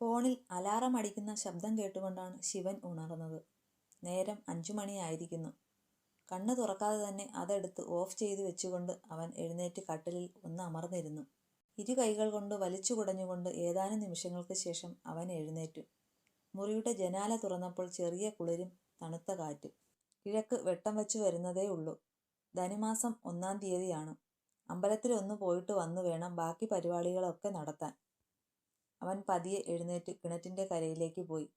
ഫോണിൽ അലാറം അടിക്കുന്ന ശബ്ദം കേട്ടുകൊണ്ടാണ് ശിവൻ ഉണർന്നത്. നേരം അഞ്ചു മണിയായിരിക്കുന്നു. കണ്ണ് തുറക്കാതെ തന്നെ അതെടുത്ത് ഓഫ് ചെയ്തു വെച്ചുകൊണ്ട് അവൻ എഴുന്നേറ്റ് കട്ടിലിൽ ഒന്ന് അമർന്നിരുന്നു ഇരു കൈകൾ കൊണ്ട് വലിച്ചു കുടഞ്ഞുകൊണ്ട് ഏതാനും നിമിഷങ്ങൾക്ക് ശേഷം അവൻ എഴുന്നേറ്റു. മുറിയുടെ ജനാല തുറന്നപ്പോൾ ചെറിയ കുളിരും തണുത്ത കാറ്റും. കിഴക്ക് വെട്ടം വച്ചു വരുന്നതേയുള്ളൂ. ധനുമാസം ഒന്നാം തീയതിയാണ്. അമ്പലത്തിൽ ഒന്ന് പോയിട്ട് വന്നു വേണം ബാക്കി പരിപാടികളൊക്കെ നടത്താൻ. അവൻ പതിയെ എഴുന്നേറ്റ് കിണറ്റിന്റെ കരയിലേക്ക് പോയി.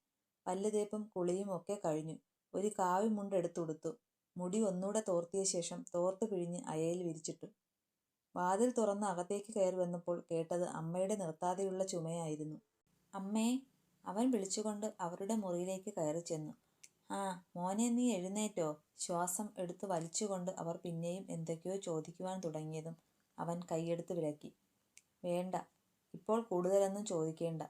പല്ല് തേപ്പും കുളിയും ഒക്കെ കഴിഞ്ഞു. ഒരു കാവിമുണ്ട് എടുത്തുടുത്തു. മുടി ഒന്നൂടെ തോർത്തിയ ശേഷം തോർത്ത് പിഴിഞ്ഞ് അയയിൽ വിരിച്ചിട്ടു. വാതിൽ തുറന്ന് അകത്തേക്ക് കയറി വന്നപ്പോൾ കേട്ടത് അമ്മയുടെ നിർത്താതെയുള്ള ചുമയായിരുന്നു. "അമ്മേ! " അവൻ വിളിച്ചുകൊണ്ട് അവരുടെ മുറിയിലേക്ക് കയറി ചെന്നു "ആ മോനെ നീ എഴുന്നേറ്റോ? " ശ്വാസം എടുത്ത് വലിച്ചുകൊണ്ട് അവർ പിന്നെയും എന്തൊക്കെയോ ചോദിക്കുവാൻ തുടങ്ങിയതും അവൻ കൈയെടുത്ത് വിലക്കി. "വേണ്ട, ഇപ്പോൾ കൂടുതലൊന്നും ചോദിക്കേണ്ട.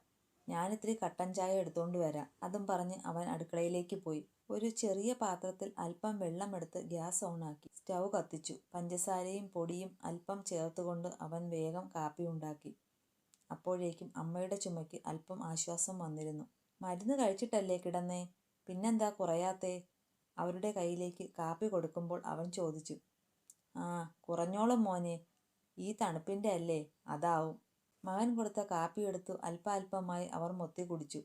ഞാനിത്തിരി കട്ടൻ ചായ എടുത്തുകൊണ്ട് വരാം. " അതും പറഞ്ഞ് അവൻ അടുക്കളയിലേക്ക് പോയി. ഒരു ചെറിയ പാത്രത്തിൽ അല്പം വെള്ളമെടുത്ത് ഗ്യാസ് ഓണാക്കി. സ്റ്റൗ കത്തിച്ചു. പഞ്ചസാരയും പൊടിയും അല്പം ചേർത്തുകൊണ്ട് അവൻ വേഗം കാപ്പി ഉണ്ടാക്കി. അപ്പോഴേക്കും അമ്മയുടെ ചുമയ്ക്ക് അല്പം ആശ്വാസം വന്നിരുന്നു. "മരുന്ന് കഴിച്ചിട്ടല്ലേ കിടന്നേ? പിന്നെന്താ കുറയാത്തേ? " അവരുടെ കയ്യിലേക്ക് കാപ്പി കൊടുക്കുമ്പോൾ അവൻ ചോദിച്ചു. "ആ കുറഞ്ഞോളും മോനെ ഈ തണുപ്പിന്റെ അല്ലേ, അതാവും. " മകൻ കൊടുത്ത കാപ്പിയെടുത്തു അല്പാല്പമായി അവർ മൊത്തി കുടിച്ചു.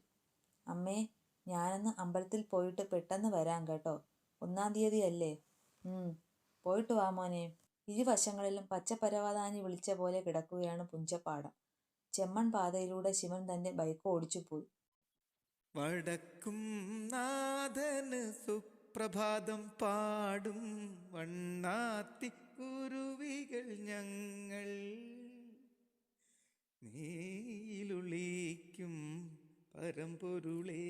"അമ്മേ, ഞാനൊന്ന് അമ്പലത്തിൽ പോയിട്ട് പെട്ടെന്ന് വരാം കേട്ടോ. ഒന്നാം തീയതിയല്ലേ. " "ഉം. പോയിട്ട് വാ മോനെ " ഇരുവശങ്ങളിലും പച്ചപ്പരവതാനി വിളിച്ച പോലെ കിടക്കുകയാണ് പുഞ്ചപ്പാടം. ചെമ്മൺ പാതയിലൂടെ ശിവൻ തന്റെ ബൈക്ക് ഓടിച്ചു പോയി. വടക്കും സുപ്രഭാതം പാടും വണ്ണാത്തി കുരുവികൾ ഞങ്ങൾ നീയിലുളിക്കും പരമ്പൊരുളേ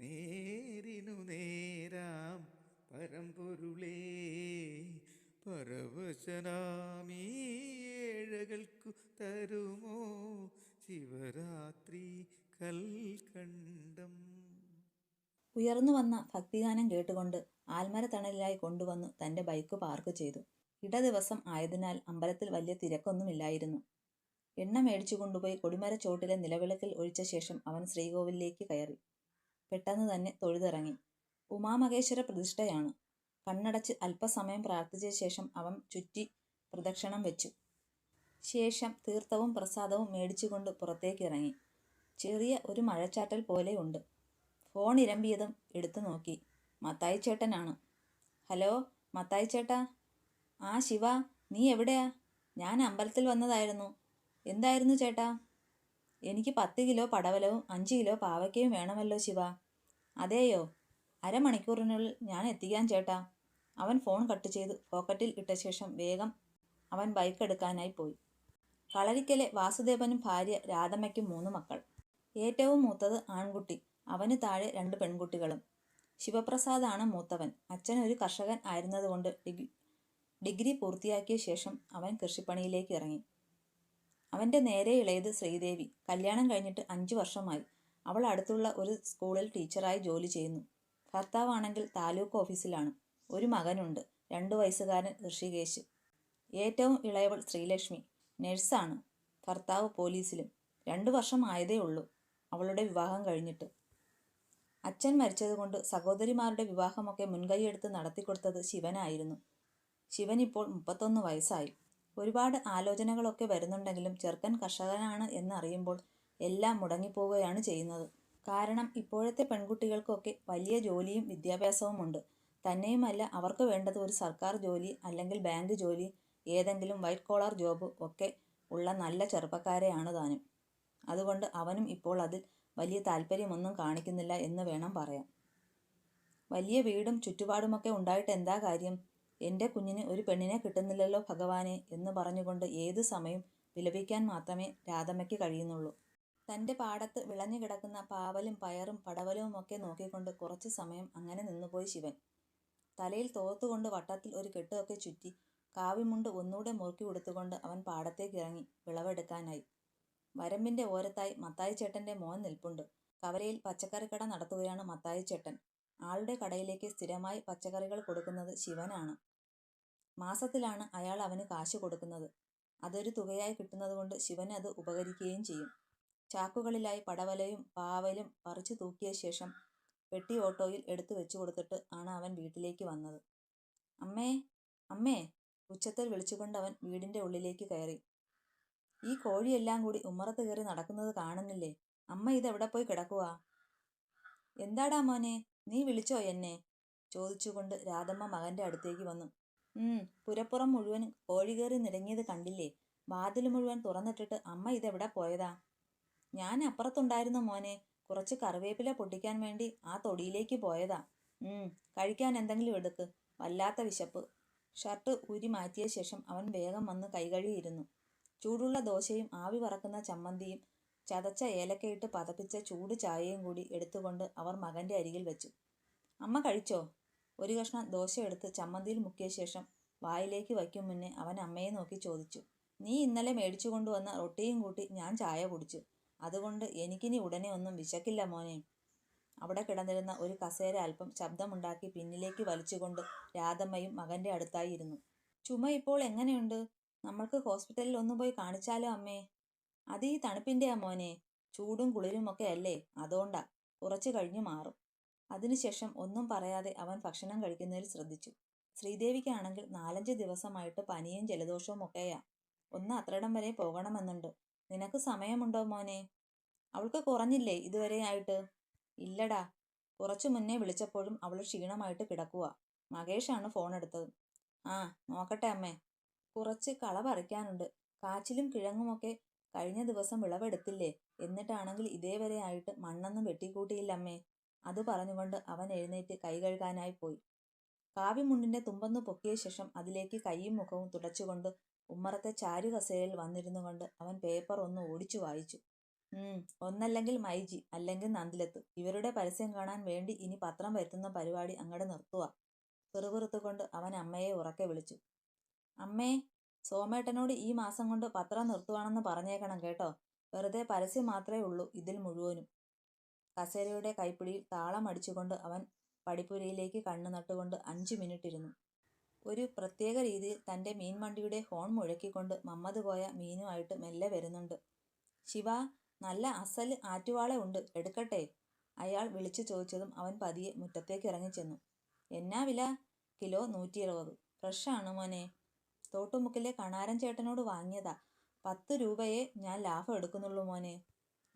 നേരിനു നേരാം പരമ്പൊരുളേ പരവശനാമീ തരുമോ ശിവരാത്രി കൽക്കണ്ടം ഉയർന്നുവന്ന ഭക്തിഗാനം കേട്ടുകൊണ്ട് ആൽമര ആൽമരത്തണലിലായി കൊണ്ടുവന്നു തന്റെ ബൈക്ക് പാർക്ക് ചെയ്തു. ഇട ദിവസം ആയതിനാൽ അമ്പലത്തിൽ വലിയ തിരക്കൊന്നുമില്ലായിരുന്നു. എണ്ണ മേടിച്ചു കൊണ്ടുപോയി കൊടിമര ചോട്ടിലെ നിലവിളക്കിൽ ഒഴിച്ച ശേഷം അവൻ ശ്രീകോവിലേക്ക് കയറി. പെട്ടെന്ന് തന്നെ തൊഴുതിറങ്ങി. ഉമാമഹേശ്വര പ്രതിഷ്ഠയാണ്. കണ്ണടച്ച് അല്പസമയം പ്രാർത്ഥിച്ച ശേഷം അവൻ ചുറ്റി പ്രദക്ഷിണം വെച്ചു. ശേഷം തീർത്ഥവും പ്രസാദവും മേടിച്ചുകൊണ്ട് പുറത്തേക്കിറങ്ങി. ചെറിയ ഒരു മഴച്ചാറ്റൽ പോലെയുണ്ട്. ഫോൺ ഇരമ്പിയതും എടുത്തു നോക്കി. മത്തായി ചേട്ടനാണ് "ഹലോ മത്തായി ചേട്ടാ " "ആ ശിവ നീ എവിടെയാ? ഞാൻ അമ്പലത്തിൽ വന്നതായിരുന്നു. " "എന്തായിരുന്നു ചേട്ടാ? " "എനിക്ക് പത്ത് കിലോ പടവലവും അഞ്ച് കിലോ പാവയ്ക്കയും വേണമല്ലോ ശിവ " "അതെയോ. അരമണിക്കൂറിനുള്ളിൽ ഞാൻ എത്തിക്കാൻ ചേട്ടാ. " അവൻ ഫോൺ കട്ട് ചെയ്ത് പോക്കറ്റിൽ ഇട്ട ശേഷം വേഗം അവൻ ബൈക്ക് എടുക്കാനായി പോയി. കളരിക്കലെ വാസുദേവനും ഭാര്യ രാധമ്മയ്ക്കും മൂന്ന് മക്കൾ. ഏറ്റവും മൂത്തത് ആൺകുട്ടി. അവന് താഴെ രണ്ട് പെൺകുട്ടികളും. ശിവപ്രസാദാണ് മൂത്തവൻ. അച്ഛൻ ഒരു കർഷകൻ ആയിരുന്നതുകൊണ്ട് ഡിഗ്രി പൂർത്തിയാക്കിയ ശേഷം അവൻ കൃഷിപ്പണിയിലേക്ക് ഇറങ്ങി. അവന്റെ നേരെ ഇളയത് ശ്രീദേവി. കല്യാണം കഴിഞ്ഞിട്ട് അഞ്ചു വർഷമായി. അവൾ അടുത്തുള്ള ഒരു സ്കൂളിൽ ടീച്ചറായി ജോലി ചെയ്യുന്നു. ഭർത്താവാണെങ്കിൽ താലൂക്ക് ഓഫീസിലാണ്. ഒരു മകനുണ്ട്. രണ്ടു വയസ്സുകാരൻ ഋഷികേശ്. ഏറ്റവും ഇളയവൾ ശ്രീലക്ഷ്മി. നഴ്സാണ്. ഭർത്താവ് പോലീസിലും. രണ്ടു വർഷം ആയതേ ഉള്ളൂ അവളുടെ വിവാഹം കഴിഞ്ഞിട്ട്. അച്ഛൻ മരിച്ചതുകൊണ്ട് സഹോദരിമാരുടെ വിവാഹമൊക്കെ മുൻകൈയെടുത്ത് നടത്തിക്കൊടുത്തത് ശിവനായിരുന്നു. ശിവനിപ്പോൾ മുപ്പത്തൊന്ന് വയസ്സായി. ഒരുപാട് ആലോചനകളൊക്കെ വരുന്നുണ്ടെങ്കിലും ചെറുക്കൻ കർഷകനാണ് എന്നറിയുമ്പോൾ എല്ലാം മുടങ്ങിപ്പോവുകയാണ് ചെയ്യുന്നത്. കാരണം ഇപ്പോഴത്തെ പെൺകുട്ടികൾക്കൊക്കെ വലിയ ജോലിയും വിദ്യാഭ്യാസവുമുണ്ട്. തന്നെയുമല്ല അവർക്ക് വേണ്ടത് ഒരു സർക്കാർ ജോലി അല്ലെങ്കിൽ ബാങ്ക് ജോലി ഏതെങ്കിലും വൈറ്റ് കോളർ ജോബ് ഒക്കെ ഉള്ള നല്ല ചെറുപ്പക്കാരെയാണ് താനും. അതുകൊണ്ട് അവനും ഇപ്പോൾ അതിൽ വലിയ താല്പര്യമൊന്നും കാണിക്കുന്നില്ല എന്ന് വേണം പറയാം വലിയ വീടും ചുറ്റുപാടുമൊക്കെ ഉണ്ടായിട്ട് എന്താ കാര്യം. എന്റെ കുഞ്ഞിന് ഒരു പെണ്ണിനെ കിട്ടുന്നില്ലല്ലോ ഭഗവാനെ എന്ന് പറഞ്ഞുകൊണ്ട് ഏതു സമയം വിലപിക്കാൻ മാത്രമേ രാധമ്മയ്ക്ക് കഴിയുന്നുള്ളൂ. തന്റെ പാടത്ത് വിളഞ്ഞു കിടക്കുന്ന പാവലും പയറും പടവലവും ഒക്കെ നോക്കിക്കൊണ്ട് കുറച്ചു സമയം അങ്ങനെ നിന്നുപോയി ശിവൻ. തലയിൽ തോർത്തുകൊണ്ട് വട്ടത്തിൽ ഒരു കെട്ടുമൊക്കെ ചുറ്റി കാവിമുണ്ട് ഒന്നുകൂടെ മുറുക്കി കൊടുത്തുകൊണ്ട് അവൻ പാടത്തേക്ക് ഇറങ്ങി വിളവെടുക്കാനായി. വരമ്പിന്റെ ഓരത്തായി മത്തായി ചേട്ടന്റെ മോൻ നിൽപ്പുണ്ട്. കവലയിൽ പച്ചക്കറിക്കട നടത്തുകയാണ് മത്തായി ചേട്ടൻ ആളുടെ കടയിലേക്ക് സ്ഥിരമായി പച്ചക്കറികൾ കൊടുക്കുന്നത് ശിവനാണ്. മാസത്തിലാണ് അയാൾ അവന് കാശ് കൊടുക്കുന്നത്. അതൊരു തുകയായി കിട്ടുന്നതുകൊണ്ട് ശിവൻ അത് ഉപകരിക്കുകയും ചെയ്യും. ചാക്കുകളിലായി പടവലയും പാവലും പറിച്ചു തൂക്കിയ ശേഷം പെട്ടി ഓട്ടോയിൽ എടുത്തു വെച്ചു കൊടുത്തിട്ട് ആണ് അവൻ വീട്ടിലേക്ക് വന്നത്. അമ്മേ അമ്മേ ഉച്ചത്തിൽ വിളിച്ചുകൊണ്ട് അവൻ വീടിന്റെ ഉള്ളിലേക്ക് കയറി. ഈ കോഴിയെല്ലാം കൂടി ഉമ്മറത്ത് കയറി നടക്കുന്നത് കാണുന്നില്ലേ? അമ്മ ഇതെവിടെ പോയി കിടക്കുക എന്താടാ മോനെ നീ വിളിച്ചോ എന്നെ? ചോദിച്ചുകൊണ്ട് രാധമ്മ മകന്റെ അടുത്തേക്ക് വന്നു. പുരപ്പുറം മുഴുവൻ കോഴി കയറി നിരങ്ങിയത് കണ്ടില്ലേ? വാതിൽ മുഴുവൻ തുറന്നിട്ടിട്ട് അമ്മ ഇതെവിടെ പോയതാ? ഞാൻ അപ്പുറത്തുണ്ടായിരുന്നു മോനെ. കുറച്ച് കറിവേപ്പില പൊട്ടിക്കാൻ വേണ്ടി ആ തൊടിയിലേക്ക് പോയതാ. കഴിക്കാൻ എന്തെങ്കിലും എടുക്ക്. വല്ലാത്ത വിശപ്പ്. ഷർട്ട് ഊരി മാറ്റിയ ശേഷം അവൻ വേഗം വന്ന് കൈകഴുകിയിരുന്നു ചൂടുള്ള ദോശയും ആവി പറക്കുന്ന ചമ്മന്തിയും ചതച്ച ഏലക്കയിട്ട് പതപ്പിച്ച ചൂട് ചായയും കൂടി എടുത്തുകൊണ്ട് അവർ മകന്റെ അരികിൽ വെച്ചു. അമ്മ കഴിച്ചോ? ഒരു കഷ്ണം ദോശ എടുത്ത് ചമ്മന്തിയിൽ മുക്കിയ ശേഷം വായിലേക്ക് വയ്ക്കും മുന്നേ അവൻ അമ്മയെ നോക്കി ചോദിച്ചു നീ ഇന്നലെ മേടിച്ചു കൊണ്ടുവന്ന റൊട്ടിയും കൂട്ടി ഞാൻ ചായ കുടിച്ചു. അതുകൊണ്ട് എനിക്കിനി ഉടനെ ഒന്നും വിശക്കില്ല മോനെ അവിടെ കിടന്നിരുന്ന ഒരു കസേര അല്പം ശബ്ദമുണ്ടാക്കി പിന്നിലേക്ക് വലിച്ചുകൊണ്ട് രാധമ്മയും മകന്റെ അടുത്തായിരുന്നു ചുമ ഇപ്പോൾ എങ്ങനെയുണ്ട്? നമ്മൾക്ക് ഹോസ്പിറ്റലിൽ ഒന്ന് പോയി കാണിച്ചാലോ അമ്മേ? അത് ഈ തണുപ്പിന്റെയാ മോനെ. ചൂടും കുളിരും ഒക്കെ അല്ലേ? അതുകൊണ്ടാ കുറച്ചു കഴിഞ്ഞു മാറും. അതിനുശേഷം ഒന്നും പറയാതെ അവൻ ഭക്ഷണം കഴിക്കുന്നതിൽ ശ്രദ്ധിച്ചു. ശ്രീദേവിക്കാണെങ്കിൽ നാലഞ്ച് ദിവസമായിട്ട് പനിയും ജലദോഷവും ഒക്കെയാ. ഒന്ന് അത്രയിടം വരെ പോകണമെന്നുണ്ട്. നിനക്ക് സമയമുണ്ടോ മോനെ? അവൾക്ക് കുറഞ്ഞില്ലേ ഇതുവരെ ആയിട്ട്? ഇല്ലടാ. കുറച്ചു മുന്നേ വിളിച്ചപ്പോഴും അവൾ ക്ഷീണമായിട്ട് കിടക്കുക മകേഷാണ് ഫോൺ എടുത്തത്. ആ നോക്കട്ടെ അമ്മേ. കുറച്ച് കള പറിക്കാനുണ്ട്. കാച്ചിലും കിഴങ്ങുമൊക്കെ കഴിഞ്ഞ ദിവസം വിളവെടുത്തില്ലേ? എന്നിട്ടാണെങ്കിൽ ഇതേവരെ ആയിട്ട് മണ്ണൊന്നും വെട്ടിക്കൂട്ടിയില്ല അമ്മേ അത് പറഞ്ഞുകൊണ്ട് അവൻ എഴുന്നേറ്റ് കൈ കഴുകാനായി പോയി. കാവ്യമുണ്ടിന്റെ തുമ്പന്ന് പൊക്കിയ ശേഷം അതിലേക്ക് കൈയും മുഖവും തുടച്ചുകൊണ്ട് ഉമ്മറത്തെ ചാരു കസേരയിൽ വന്നിരുന്നു കൊണ്ട് അവൻ പേപ്പർ ഒന്ന് ഓടിച്ചു വായിച്ചു. ഉം ഒന്നല്ലെങ്കിൽ മൈജി അല്ലെങ്കിൽ നന്ദിലത്ത്. ഇവരുടെ പരസ്യം കാണാൻ വേണ്ടി ഇനി പത്രം വരുത്തുന്ന പരിപാടി അങ്ങോട്ട് നിർത്തുക പിറുപിറുത്തുകൊണ്ട് അവൻ അമ്മയെ ഉറക്കെ വിളിച്ചു. അമ്മേ സോമേട്ടനോട് ഈ മാസം കൊണ്ട് പത്രം നിർത്തുവാണെന്ന് പറഞ്ഞേക്കണം കേട്ടോ. വെറുതെ പരസ്യം മാത്രമേ ഉള്ളൂ ഇതിൽ മുഴുവനും. കസേരയുടെ കൈപ്പിടിയിൽ താളം അടിച്ചുകൊണ്ട് അവൻ പടിപ്പുരയിലേക്ക് കണ്ണു നട്ടുകൊണ്ട് അഞ്ചു മിനിറ്റ് ഇരുന്നു. ഒരു പ്രത്യേക രീതിയിൽ തന്റെ മീൻവണ്ടിയുടെ ഹോൺ മുഴക്കിക്കൊണ്ട് മമ്മത് പോയ മീനുമായിട്ട് മെല്ലെ വരുന്നുണ്ട്. ശിവ നല്ല അസൽ ആറ്റുവാള ഉണ്ട് എടുക്കട്ടെ? അയാൾ വിളിച്ചു ചോദിച്ചതും അവൻ പതിയെ മുറ്റത്തേക്ക് ഇറങ്ങിച്ചെന്നു. എന്നാ വില? കിലോ നൂറ്റി ഇരുപത് ഫ്രഷാണ് മോനെ? തോട്ടുമുക്കിലെ കണാരൻ ചേട്ടനോട് വാങ്ങിയതാ. പത്ത് രൂപയെ ഞാൻ ലാഭം എടുക്കുന്നുള്ളൂ മോനെ.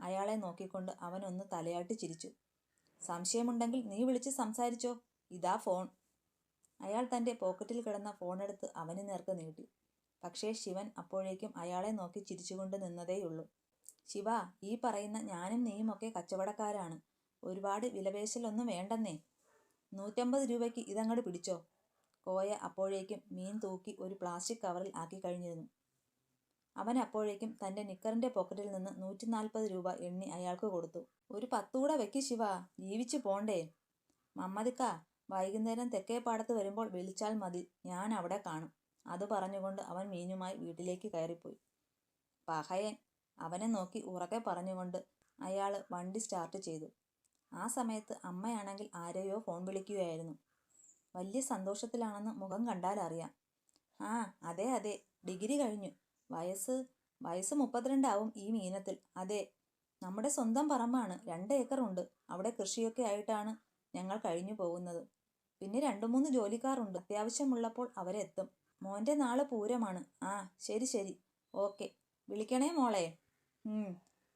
അയാളെ നോക്കിക്കൊണ്ട് അവൻ ഒന്ന് തലയാട്ടി ചിരിച്ചു. സംശയമുണ്ടെങ്കിൽ നീ വിളിച്ച് സംസാരിച്ചോ? ഇതാ ഫോൺ. അയാൾ തന്റെ പോക്കറ്റിൽ കിടന്ന ഫോണെടുത്ത് അവന് നേർക്ക് നീട്ടി. പക്ഷേ ശിവൻ അപ്പോഴേക്കും അയാളെ നോക്കി ചിരിച്ചുകൊണ്ട് നിന്നതേയുള്ളൂ. ശിവ ഈ പറയുന്ന ഞാനും നീയുമൊക്കെ കച്ചവടക്കാരാണ്. ഒരുപാട് വിലപേശലൊന്നും വേണ്ടെന്നേ. നൂറ്റമ്പത് രൂപയ്ക്ക് ഇതങ്ങോട്ട് പിടിച്ചോ? കോയ അപ്പോഴേക്കും മീൻ തൂക്കി ഒരു പ്ലാസ്റ്റിക് കവറിൽ ആക്കി കഴിഞ്ഞിരുന്നു. അവൻ അപ്പോഴേക്കും തന്റെ നിക്കറിന്റെ പോക്കറ്റിൽ നിന്ന് നൂറ്റി നാൽപ്പത് രൂപ എണ്ണി അയാൾക്ക് കൊടുത്തു. ഒരു പത്തുകൂടെ വെക്ക് ശിവ ജീവിച്ചു പോണ്ടേ. മമ്മതിക്ക വൈകുന്നേരം തെക്കേ പാടത്ത് വരുമ്പോൾ വിളിച്ചാൽ മതി ഞാൻ അവിടെ കാണും. അത് പറഞ്ഞുകൊണ്ട് അവൻ മീനുമായി വീട്ടിലേക്ക് കയറിപ്പോയി. പഹയൻ അവനെ നോക്കി ഉറക്കെ പറഞ്ഞുകൊണ്ട് അയാൾ വണ്ടി സ്റ്റാർട്ട് ചെയ്തു. ആ സമയത്ത് അമ്മയാണെങ്കിൽ ആരെയോ ഫോൺ വിളിക്കുകയായിരുന്നു. വലിയ സന്തോഷത്തിലാണെന്ന് മുഖം കണ്ടാൽ അറിയാം. ആ അതെ അതെ. ഡിഗ്രി കഴിഞ്ഞു. വയസ്സ് വയസ്സ് മുപ്പത്തിരണ്ടാവും ഈ മീനത്തിൽ. അതെ നമ്മുടെ സ്വന്തം പറമ്പാണ്. രണ്ട് ഏക്കറുണ്ട്. അവിടെ കൃഷിയൊക്കെ ആയിട്ടാണ് ഞങ്ങൾ കഴിഞ്ഞു പോകുന്നത്. പിന്നെ രണ്ടു മൂന്ന് ജോലിക്കാറുണ്ട് അത്യാവശ്യമുള്ളപ്പോൾ അവരെത്തും. മോന്റെ നാളെ പൂരമാണ്. ആ ശരി ശരി. ഓക്കെ. വിളിക്കണേ മോളെ.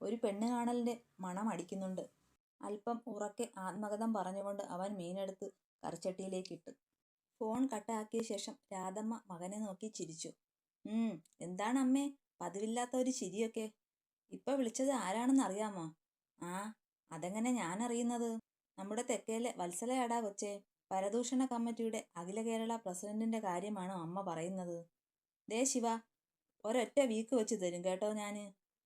ഒരു പെണ്ണ് കാണലിന്റെ മണം അടിക്കുന്നുണ്ട്. അല്പം ഉറക്കെ ആത്മകഥം പറഞ്ഞുകൊണ്ട് അവൻ മീനെടുത്ത് കറിച്ചട്ടിയിലേക്കിട്ടു. ഫോൺ കട്ടാക്കിയ ശേഷം രാധമ്മ മകനെ നോക്കി ചിരിച്ചു. ഉം എന്താണ് അമ്മേ? പതിവില്ലാത്ത ഒരു ചിരിയൊക്കെ. ഇപ്പൊ വിളിച്ചത് ആരാണെന്ന് അറിയാമോ? ആ അതെങ്ങനെ ഞാൻ അറിയുന്നത് നമ്മുടെ തെക്കേലെ വത്സലയാടാ കൊച്ചേ. പരദൂഷണ കമ്മിറ്റിയുടെ അഖില കേരള പ്രസിഡന്റിന്റെ കാര്യമാണോ അമ്മ പറയുന്നത്? ദേ ശിവ ഒരൊറ്റ വീക്ക് വെച്ച് തരും കേട്ടോ ഞാൻ.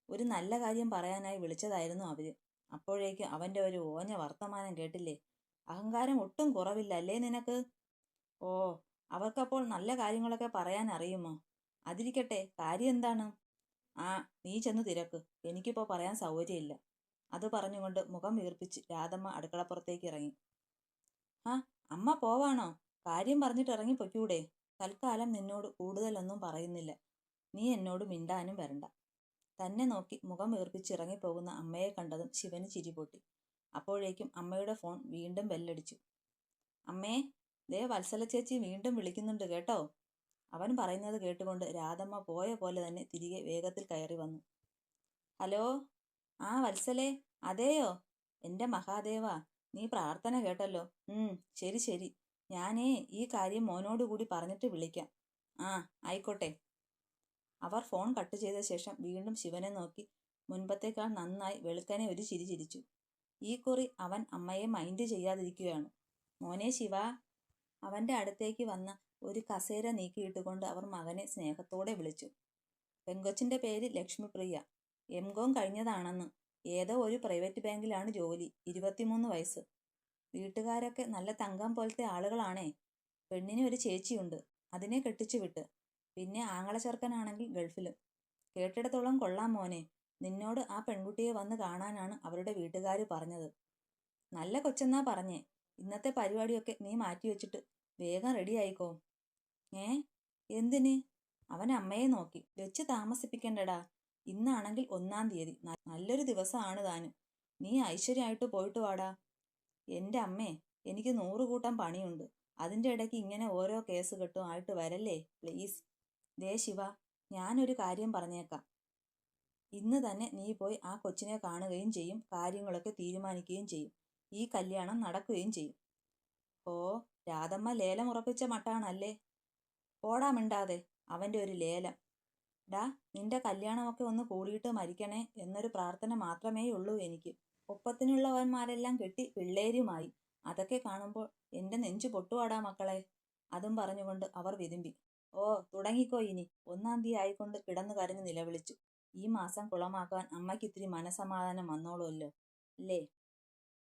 ഒരു നല്ല കാര്യം പറയാനായി വിളിച്ചതായിരുന്നു അവർ. അപ്പോഴേക്കും അവന്റെ ഒരു ഓഞ്ഞ വർത്തമാനം കേട്ടില്ലേ? അഹങ്കാരം ഒട്ടും കുറവില്ല അല്ലേ നിനക്ക്? ഓ അവർക്കപ്പോൾ നല്ല കാര്യങ്ങളൊക്കെ പറയാൻ അറിയുമോ അതിരിക്കട്ടെ കാര്യം എന്താണ്? ആ നീ ചെന്ന് തിരക്ക്. എനിക്കിപ്പോൾ പറയാൻ സൗകര്യമില്ല. അത് പറഞ്ഞുകൊണ്ട് മുഖം വീർപ്പിച്ച് രാധമ്മ അടുക്കളപ്പുറത്തേക്ക് ഇറങ്ങി. ആ അമ്മ പോവാണോ? കാര്യം പറഞ്ഞിട്ട് ഇറങ്ങി പൊയ്ക്കൂടെ? തൽക്കാലം നിന്നോട് കൂടുതലൊന്നും പറയുന്നില്ല. നീ എന്നോട് മിണ്ടാനും വരണ്ട. തന്നെ നോക്കി മുഖം വീർപ്പിച്ച് ഇറങ്ങിപ്പോകുന്ന അമ്മയെ കണ്ടതും ശിവന് ചിരി പൊട്ടി. അപ്പോഴേക്കും അമ്മയുടെ ഫോൺ വീണ്ടും ബെല്ലടിച്ചു അമ്മേ ദേ വത്സല ചേച്ചി വീണ്ടും വിളിക്കുന്നുണ്ട് കേട്ടോ. അവൻ പറയുന്നത് കേട്ടുകൊണ്ട് രാധമ്മ പോയ പോലെ തന്നെ തിരികെ വേഗത്തിൽ കയറി വന്നു. ഹലോ ആ വത്സലേ അതെയോ? എന്റെ മഹാദേവ നീ പ്രാർത്ഥന കേട്ടല്ലോ. ഉം ശരി ശരി. ഞാനേ ഈ കാര്യം മോനോട് കൂടി പറഞ്ഞിട്ട് വിളിക്കാം. ആ ആയിക്കോട്ടെ. അവർ ഫോൺ കട്ട് ചെയ്ത ശേഷം വീണ്ടും ശിവനെ നോക്കി മുൻപത്തേക്കാൾ നന്നായി വെളുക്കനെ ഒരു ചിരി ചിരിച്ചു. ഈ കുറി അവൻ അമ്മയെ മൈൻഡ് ചെയ്യാതിരിക്കുകയാണ്. മോനെ ശിവ അവന്റെ അടുത്തേക്ക് വന്ന ഒരു കസേര നീക്കിയിട്ടുകൊണ്ട് അവർ മകനെ സ്നേഹത്തോടെ വിളിച്ചു. പെങ്കൊച്ചിന്റെ പേര് ലക്ഷ്മിപ്രിയ. എം. കോം കഴിഞ്ഞതാണെന്ന്. ഏതോ ഒരു പ്രൈവറ്റ് ബാങ്കിലാണ് ജോലി. ഇരുപത്തിമൂന്ന് വയസ്സ്. വീട്ടുകാരൊക്കെ നല്ല തങ്കം പോലത്തെ ആളുകളാണേ. പെണ്ണിന് ഒരു ചേച്ചിയുണ്ട്. അതിനെ കെട്ടിച്ചു വിട്ട്. പിന്നെ ആങ്ങള ചെറുക്കനാണെങ്കിൽ ഗൾഫിലും. കേട്ടിടത്തോളം കൊള്ളാം മോനെ. നിന്നോട് ആ പെൺകുട്ടിയെ വന്ന് കാണാനാണ് അവരുടെ വീട്ടുകാർ പറഞ്ഞത്. നല്ല കൊച്ചെന്നാ പറഞ്ഞേ. ഇന്നത്തെ പരിപാടിയൊക്കെ നീ മാറ്റി വെച്ചിട്ട് വേഗം റെഡി ആയിക്കോ ഏ? എന്തിന്? അവൻ അമ്മയെ നോക്കി. വെച്ച് താമസിപ്പിക്കണ്ടടാ. ഇന്നാണെങ്കിൽ ഒന്നാം തീയതി. നല്ലൊരു ദിവസമാണ് താനും. നീ ഐശ്വര്യമായിട്ട് പോയിട്ട് വാടാ. എന്റെ അമ്മേ എനിക്ക് നൂറുകൂട്ടം പണിയുണ്ട്. അതിന്റെ ഇടയ്ക്ക് ഇങ്ങനെ ഓരോ കേസ് കെട്ടും ആയിട്ട് വരല്ലേ? പ്ലീസ്. ദേ ശിവ ഞാനൊരു കാര്യം പറഞ്ഞേക്കാം. ഇന്ന് തന്നെ നീ പോയി ആ കൊച്ചിനെ കാണുകയും ചെയ്യും കാര്യങ്ങളൊക്കെ തീരുമാനിക്കുകയും ചെയ്യും. ഈ കല്യാണം നടക്കുകയും ചെയ്യും. ഓ രാധമ്മ ലേലം ഉറപ്പിച്ച മട്ടാണല്ലേ? പോടാ മിണ്ടാതെ അവന്റെ ഒരു ലേലം. ഡാ നിന്റെ കല്യാണമൊക്കെ ഒന്ന് കൂടിയിട്ട് മരിക്കണേ എന്നൊരു പ്രാർത്ഥന മാത്രമേ ഉള്ളൂ എനിക്ക്. ഒപ്പത്തിനുള്ളവന്മാരെല്ലാം കെട്ടി പിള്ളേരുമായി. അതൊക്കെ കാണുമ്പോൾ എന്റെ നെഞ്ചു പൊട്ടുവാടാ മക്കളെ. അതും പറഞ്ഞുകൊണ്ട് അവർ വിതുമ്പി. ഓ തുടങ്ങിക്കോ ഇനി. ഒന്നാം തീയതി ആയിക്കൊണ്ട് കിടന്നു കരഞ്ഞു നിലവിളിച്ചു. ഈ മാസം കുളമാക്കാൻ അമ്മയ്ക്ക് ഇത്തിരി മനസമാധാനം വന്നോളുമല്ലോ. അല്ലേ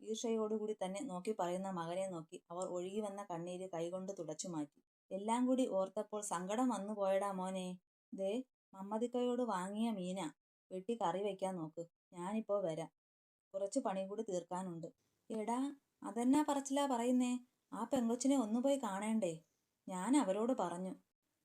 ഈർഷയോടുകൂടി തന്നെ നോക്കി പറയുന്ന മകനെ നോക്കി അവർ ഒഴുകി വന്ന കണ്ണീര് കൈകൊണ്ട് തുടച്ചു മാറ്റി. എല്ലാം കൂടി ഓർത്തപ്പോൾ സങ്കടം വന്നു പോയടാ മോനെ. ദേ മമ്മദിക്കയോട് വാങ്ങിയ മീന. വെട്ടി കറി വെക്കാൻ നോക്ക്. ഞാനിപ്പോ വരാം. കുറച്ച് പണി കൂടി തീർക്കാനുണ്ട്. എടാ അതെന്നാ പറച്ചിലാ പറയുന്നേ? ആ പെങ്കൊച്ചിനെ ഒന്നു പോയി കാണേണ്ടേ? ഞാൻ അവരോട് പറഞ്ഞു.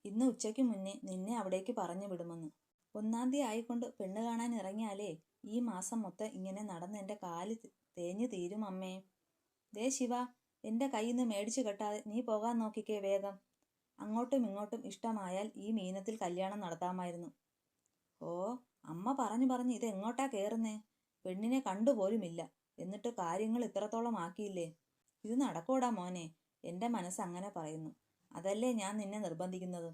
ഇന്ന് ഉച്ചയ്ക്ക് മുന്നേ നിന്നെ അവിടേക്ക് പറഞ്ഞു വിടുമെന്ന്. ഒന്നാം തീയതി ആയിക്കൊണ്ട് പെണ്ണ് കാണാൻ ഇറങ്ങിയാലേ ഈ മാസം മൊത്തം ഇങ്ങനെ നടന്ന് എന്റെ കാൽ തേഞ്ഞു തീരും അമ്മേ. ദേ ശിവ എന്റെ കയ്യിൽ നിന്ന് മേടിച്ചു കെട്ടാതെ നീ പോകാൻ നോക്കിക്കേ വേഗം. അങ്ങോട്ടും ഇങ്ങോട്ടും ഇഷ്ടമായാൽ ഈ മീനത്തിൽ കല്യാണം നടത്താമായിരുന്നു. ഓ അമ്മ പറഞ്ഞു പറഞ്ഞു ഇത് എങ്ങോട്ടാ കയറുന്നേ പെണ്ണിനെ കണ്ടുപോലുമില്ല. എന്നിട്ട് കാര്യങ്ങൾ ഇത്രത്തോളം ആക്കിയില്ലേ? ഇത് നടക്കൂടാ മോനെ എന്റെ മനസ്സ് അങ്ങനെ പറയുന്നു. അതല്ലേ ഞാൻ നിന്നെ നിർബന്ധിക്കുന്നത്?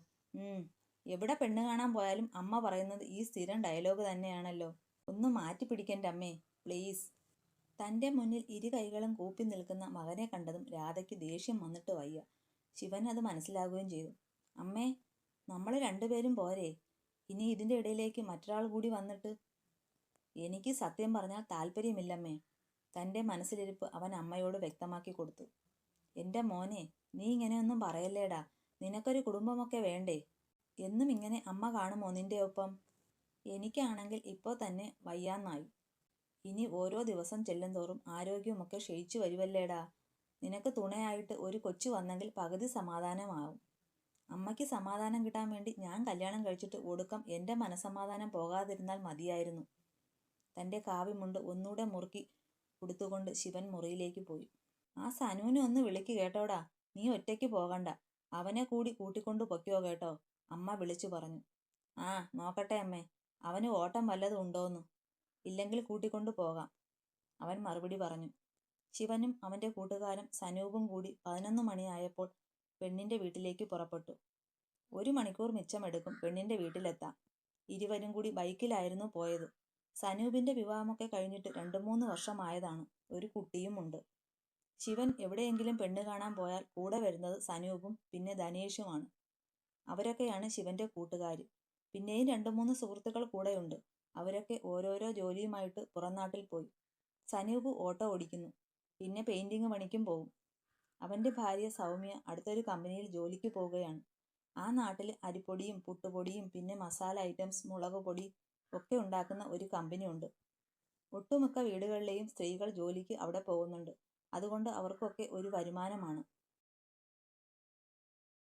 എവിടെ പെണ്ണ് കാണാൻ പോയാലും അമ്മ പറയുന്നത് ഈ സ്ഥിരം ഡയലോഗ് തന്നെയാണല്ലോ. ഒന്ന് മാറ്റി പിടിക്കന്റെ അമ്മേ പ്ലീസ്. തന്റെ മുന്നിൽ ഇരു കൈകളും കൂപ്പി നിൽക്കുന്ന മകനെ കണ്ടതും രാധയ്ക്ക് ദേഷ്യം വന്നിട്ട് വയ്യ. ശിവൻ അത് മനസ്സിലാകുകയും ചെയ്തു. അമ്മേ നമ്മൾ രണ്ടുപേരും പോരെ. ഇനി ഇതിന്റെ ഇടയിലേക്ക് മറ്റൊരാൾ കൂടി വന്നിട്ട് എനിക്ക് സത്യം പറഞ്ഞാൽ താല്പര്യമില്ലമ്മേ. തന്റെ മനസ്സിലിരിപ്പ് അവൻ അമ്മയോട് വ്യക്തമാക്കി കൊടുത്തു. എന്റെ മോനെ നീ ഇങ്ങനെയൊന്നും പറയല്ലേടാ. നിനക്കൊരു കുടുംബമൊക്കെ വേണ്ടേ? എന്നും ഇങ്ങനെ അമ്മ കാണുമോ നിന്റെ ഒപ്പം? എനിക്കാണെങ്കിൽ ഇപ്പോൾ തന്നെ വയ്യാന്നായി. ഇനി ഓരോ ദിവസം ചെല്ലുന്തോറും ആരോഗ്യമൊക്കെ ക്ഷയിച്ചു വരുവല്ലേടാ. നിനക്ക് തുണയായിട്ട് ഒരു കൊച്ചു വന്നെങ്കിൽ പകുതി സമാധാനമാവും. അമ്മയ്ക്ക് സമാധാനം കിട്ടാൻ വേണ്ടി ഞാൻ കല്യാണം കഴിച്ചിട്ട് ഒടുക്കം എന്റെ മനസമാധാനം പോകാതിരുന്നാൽ മതിയായിരുന്നു. തന്റെ കാവ്യമുണ്ട് ഒന്നുകൂടെ മുറുക്കി കൊടുത്തുകൊണ്ട് ശിവൻ മുറിയിലേക്ക് പോയി. ആ സനുവിനെ ഒന്ന് വിളിക്ക് കേട്ടോടാ. നീ ഒറ്റയ്ക്ക് പോകണ്ട. അവനെ കൂടി കൂട്ടിക്കൊണ്ടു പൊയ്ക്കോ കേട്ടോ അമ്മ വിളിച്ചു പറഞ്ഞു. ആ നോക്കട്ടെ അമ്മേ. അവന് ഓട്ടം വല്ലതും ഉണ്ടോന്ന്. ഇല്ലെങ്കിൽ കൂട്ടിക്കൊണ്ടു പോകാം അവൻ മറുപടി പറഞ്ഞു. ശിവനും അവന്റെ കൂട്ടുകാരൻ സനൂപും കൂടി പതിനൊന്ന് മണിയായപ്പോൾ പെണ്ണിന്റെ വീട്ടിലേക്ക് പുറപ്പെട്ടു. ഒരു മണിക്കൂർ മിച്ചമെടുക്കും പെണ്ണിന്റെ വീട്ടിലെത്താം ഇരുവരും കൂടി ബൈക്കിലായിരുന്നു പോയത്. സനൂപിന്റെ വിവാഹമൊക്കെ കഴിഞ്ഞിട്ട് രണ്ടു മൂന്ന് വർഷമായതാണ്. ഒരു കുട്ടിയുമുണ്ട് ശിവൻ എവിടെയെങ്കിലും പെണ്ണ് കാണാൻ പോയാൽ കൂടെ വരുന്നത് സനൂപും പിന്നെ ധനേഷുമാണ്. അവരൊക്കെയാണ് ശിവന്റെ കൂട്ടുകാർ പിന്നെയും രണ്ടു മൂന്ന് സുഹൃത്തുക്കൾ കൂടെയുണ്ട്. അവരൊക്കെ ഓരോരോ ജോലിയുമായിട്ട് പുറംനാട്ടിൽ പോയി. സനൂപ് ഓട്ടോ ഓടിക്കുന്നു. പിന്നെ പെയിന്റിങ് പണിക്കും പോകും അവന്റെ ഭാര്യ സൗമ്യ അടുത്തൊരു കമ്പനിയിൽ ജോലിക്ക് പോവുകയാണ്. ആ നാട്ടിൽ അരിപ്പൊടിയും പുട്ടുപൊടിയും പിന്നെ മസാല ഐറ്റംസ് മുളക് പൊടി ഒക്കെ ഉണ്ടാക്കുന്ന ഒരു കമ്പനി ഉണ്ട്. ഒട്ടുമിക്ക വീടുകളിലെയും സ്ത്രീകൾ ജോലിക്ക് അവിടെ പോകുന്നുണ്ട്. അതുകൊണ്ട് അവർക്കൊക്കെ ഒരു വരുമാനമാണ്.